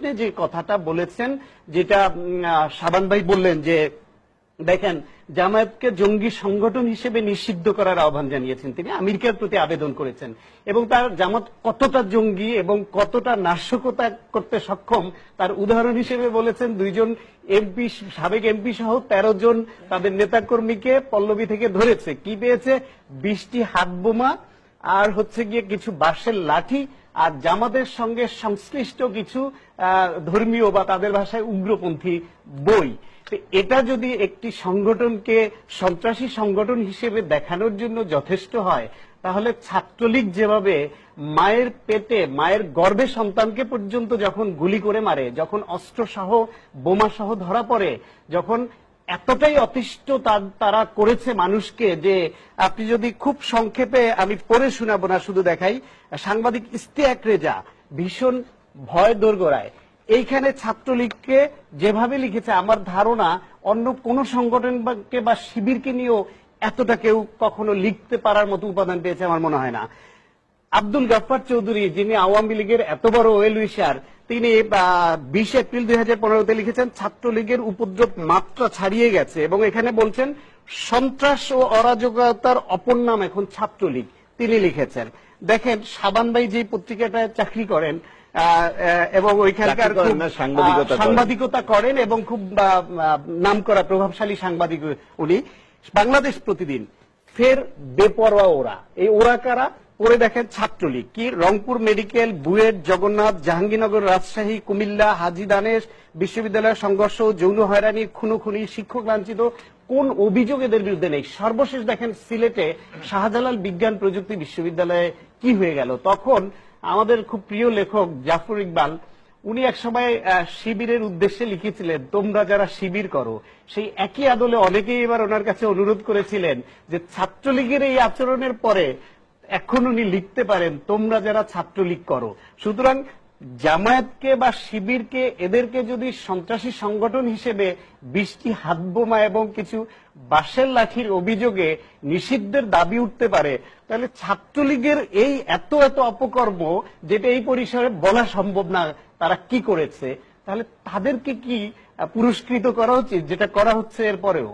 যে কথাটা বলেছেন, যেটা শাবান ভাই বললেন যে, দেখেন, জামায়াতকে জঙ্গি সংগঠন হিসেবে নিষিদ্ধ করার আহ্বান জানিয়েছেন তিনি, আমেরিকার প্রতি আবেদন করেছেন। এবং তার জামাত কতটা জঙ্গি এবং কতটা নাশকতা করতে সক্ষম, তার উদাহরণ হিসেবে বলেছেন দুইজন এমপি, সাবেক এমপি সহ তেরো জন তাদের নেতাকর্মীকে পল্লবী থেকে ধরেছে। কি পেয়েছে? বিশটি হাত বোমা আর হচ্ছে গিয়ে কিছু বাঁশের লাঠি আর জামাতের সঙ্গে সংশ্লিষ্ট কিছু ধর্মীয় বা তাদের ভাষায় উগ্রপন্থী বই। এটা যদি একটি সংগঠনকে, সন্ত্রাসী সংগঠন হিসেবে দেখানোর জন্য যথেষ্ট হয়, তাহলে ছাত্রলীগ যেভাবে মায়ের পেটে, মায়ের গর্ভে সন্তানকে পর্যন্ত যখন গুলি করে মারে, যখন অস্ত্র সহ বোমা সহ ধরা পড়ে, যখন এতটাই অতিষ্ঠ তারা করেছে মানুষকে যে আপনি যদি খুব সংক্ষেপে আমি পড়ে শোনাবো না, শুধু দেখাই। সাংবাদিক ইস্তেয়াক রেজা, ভীষণ ভয় দোরগোড়ায়। এইখানে ছাত্রলীগকে যেভাবে লিখেছে, আমার ধারণা অন্য কোন সংগঠনকে বা শিবিরকে নিয়েও এতটা কেউ কখনো লিখতে পারার মতো উপাদান পেয়েছে, আমার মনে হয় না। আব্দুল গাফফার চৌধুরী, যিনি আওয়ামী লীগের এত বড় ওয়েল উইশার তিনি বিশ এপ্রিল দুই হাজার পনেরোতে লিখেছেন ছাত্রলীগের উপদ্রব মাত্রা ছাড়িয়ে গেছে এবং এখানে বলছেন সন্ত্রাস ও অরাজকতার অপর নাম এখন ছাত্রলীগ তিনি লিখেছেন। দেখেন সাবান ভাই যে পত্রিকাটায় চাকরি করেন এবং ওইখানকার। সাংবাদিকতা করেন। এবং খুব নাম করা প্রভাবশালী সাংবাদিক উনি। বাংলাদেশ প্রতিদিন ফের বেপরোয়া ওরা। এই ওরা কারা? পরে দেখেন ছাত্রলীগ। কি? রংপুর মেডিকেল বুয়েট জগন্নাথ জাহাঙ্গীরনগর রাজশাহী কুমিল্লা হাজি দানেশ বিশ্ববিদ্যালয়ের সংঘর্ষ যৌন হয়রানি খুনোখুনি শিক্ষক লাঞ্ছিত কোন অভিযোগ এদের বিরুদ্ধে নেই? সর্বশেষ দেখেন সিলেটে শাহজালাল বিজ্ঞান প্রযুক্তি বিশ্ববিদ্যালয়ে কি হয়ে গেল? তখন আমাদের খুব প্রিয় লেখক জাফর ইকবাল উনি একসময় আহ, শিবিরের উদ্দেশ্যে লিখেছিলেন তোমরা যারা শিবির করো সেই একই আদলে অনেকেই এবার ওনার কাছে অনুরোধ করেছিলেন যে ছাত্রলীগের এই আচরণের পরে এখন উনি লিখতে পারেন, তোমরা যারা ছাত্রলীগ করো। সুতরাং জামায়াতকে বা শিবিরকে, এদেরকে যদি সন্ত্রাসী সংগঠন হিসেবে বৃষ্টি হাত বোমা এবং কিছু বাঁশের লাঠির অভিযোগে নিষিদ্ধের দাবি উঠতে পারে, তাহলে ছাত্রলীগের এই এত এত অপকর্ম যেটা এই পরিসরে বলা সম্ভব না, তারা কি করেছে? তাহলে তাদেরকে কি পুরস্কৃত করা উচিত, যেটা করা হচ্ছে এরপরেও?